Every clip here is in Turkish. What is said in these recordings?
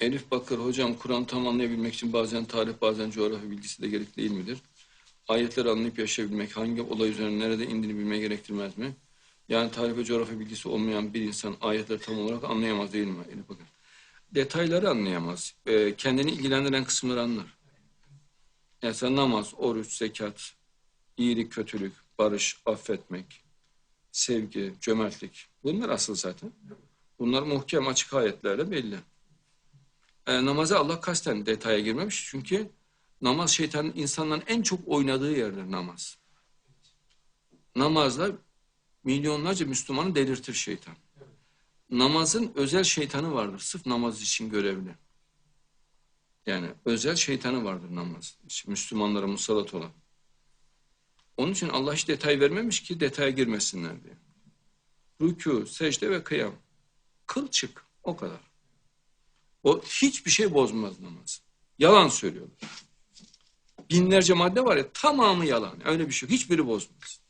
Elif Bakır, hocam Kur'an tam anlayabilmek için bazen tarih bazen coğrafya bilgisi de gerekli değil midir? Ayetleri anlayıp yaşayabilmek hangi olay üzerine nerede indiğini bilmeye gerektirmez mi? Yani tarih ve coğrafya bilgisi olmayan bir insan ayetleri tam olarak anlayamaz değil mi Elif Bakır? Detayları anlayamaz. Ee, kendini ilgilendiren kısımları anlar. Sen namaz, oruç, zekat, iyilik, kötülük, barış, affetmek, sevgi, cömertlik. Bunlar asıl zaten. Bunlar muhkem açık ayetlerle belli. E, namaza Allah kasten detaya girmemiş. Çünkü namaz şeytanın insanların en çok oynadığı yerdir namaz. Namazla milyonlarca Müslümanı delirtir şeytan. Namazın özel şeytanı vardır. Sırf namaz için görevli. Yani özel şeytanı vardır namaz. Müslümanlara musallat olan. Onun için Allah hiç detay vermemiş ki detaya girmesinler diye. Rükû, secde ve kıyam. Kıl çık. O kadar. O hiçbir şey bozmaz namaz. Yalan söylüyorlar. Binlerce madde var ya tamamı yalan. Öyle bir şey yok. Hiçbiri bozmaz.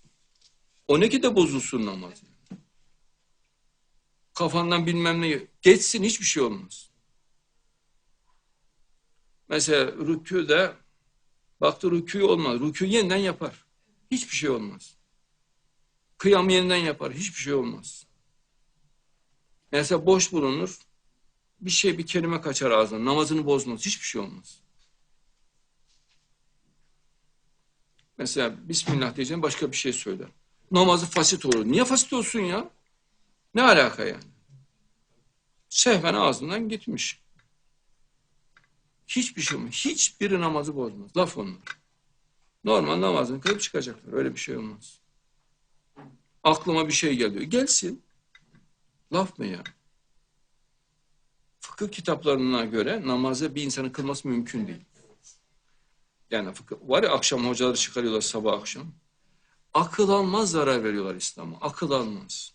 O ne ki de bozulsun namaz. Kafandan bilmem ne geçsin hiçbir şey olmaz. Mesela rükûde baktı rükû olmaz. Rükû yeniden yapar. Hiçbir şey olmaz. Kıyam yeniden yapar. Hiçbir şey olmaz. Mesela boş bulunur. Bir şey bir kelime kaçar ağzından. Namazını bozmaz. Hiçbir şey olmaz. Mesela Bismillah diyeceğim başka bir şey söyler. Namazı fasit olur. Niye fasit olsun ya? Ne alaka yani? Sehven ağzından gitmiş. Hiçbir şey olmaz. Hiçbiri namazı bozmaz. Laf onlar. Normal namazını kılıp çıkacaklar. Öyle bir şey olmaz. Aklıma bir şey geliyor. Gelsin. Laf mı ya? Fıkıh kitaplarına göre namazı bir insanın kılması mümkün değil. Yani fıkıh, var ya akşam hocaları çıkarıyorlar sabah akşam. Akıl almaz zarar veriyorlar İslam'a. Akıl almaz.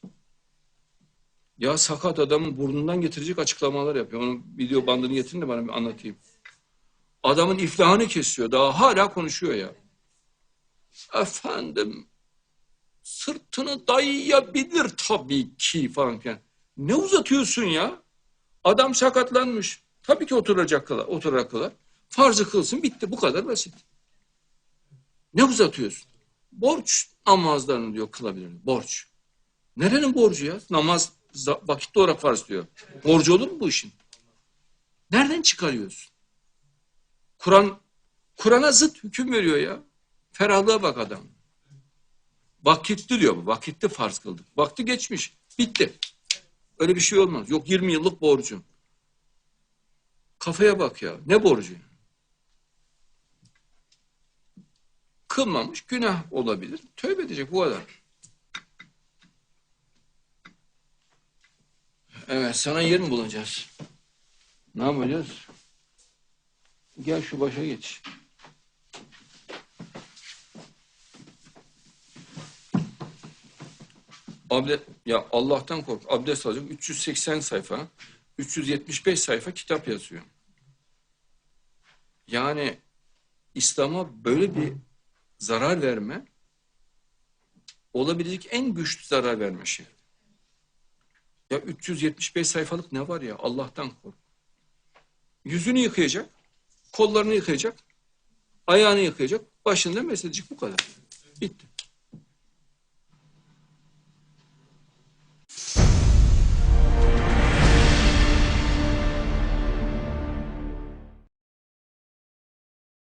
Ya sakat adamın burnundan getirecek açıklamalar yapıyor. Onun video bandını getirin de bana bir anlatayım. Adamın iflahını kesiyor. Daha hala konuşuyor ya. Efendim sırtını dayayabilir tabii ki falan. Ne uzatıyorsun ya? Adam sakatlanmış. Tabii ki oturacak kılar, oturarak kılar. Farzı kılsın bitti. Bu kadar basit. Ne uzatıyorsun? Borç namazlarını diyor kılabilir. Borç. Nerenin borcu ya? Namaz vakitli olarak farz diyor. Borcu olur mu bu işin? Nereden çıkarıyorsun? Kur'an Kur'an'a zıt hüküm veriyor ya. Ferahlığa bak adam. Vakitli diyor bu. Vakitli farz kıldık. Vakti geçmiş. Bitti. Öyle bir şey olmaz. Yok 20 yıllık borcun. Kafaya bak ya. Ne borcu? Kılmamış günah olabilir. Tövbe edecek bu kadar. Evet sana yer mi bulacağız? Ne yapacağız? Gel şu başa geç. Abde, ya Allah'tan kork. Abdest alacak 380 sayfa, 375 sayfa kitap yazıyor. Yani İslam'a böyle bir zarar verme olabilecek en güçlü zarar verme şey. Ya 375 sayfalık ne var ya Allah'tan kork. Yüzünü yıkayacak, kollarını yıkayacak, ayağını yıkayacak, başında mesajcık bu kadar. Bitti.